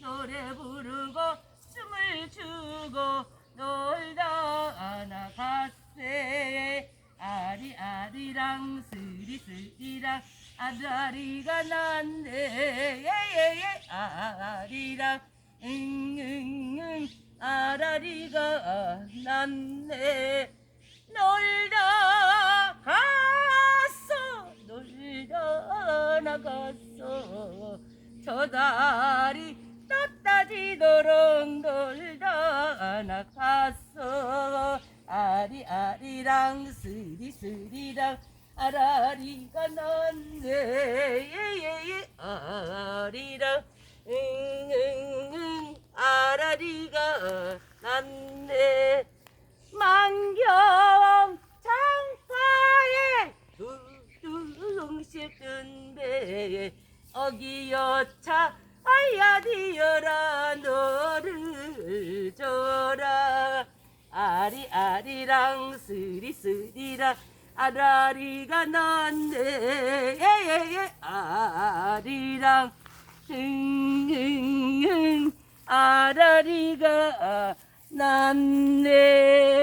노래 부르고 춤을 추고 놀다 안아갔세 아리아리랑 스리스리랑 아다리가 난데 예예예. 아리랑 응응응 예, 예, 예. 아라리가 난데 놀다 갔어. 놀다 나갔어. 저 다리 떴다지도록 놀다 나갔어. 아리 아리랑 스리 스리랑 아라리가 났네 예예예. 아리랑 응응응. 아라리가 났네 만경 두둥실 뜬 배에 어기여차 아야디여라 너를 줘라. 아리아리랑 스리스리랑 아라리가 났네. 예예예. 아리랑. 응응응. 아라리가 났네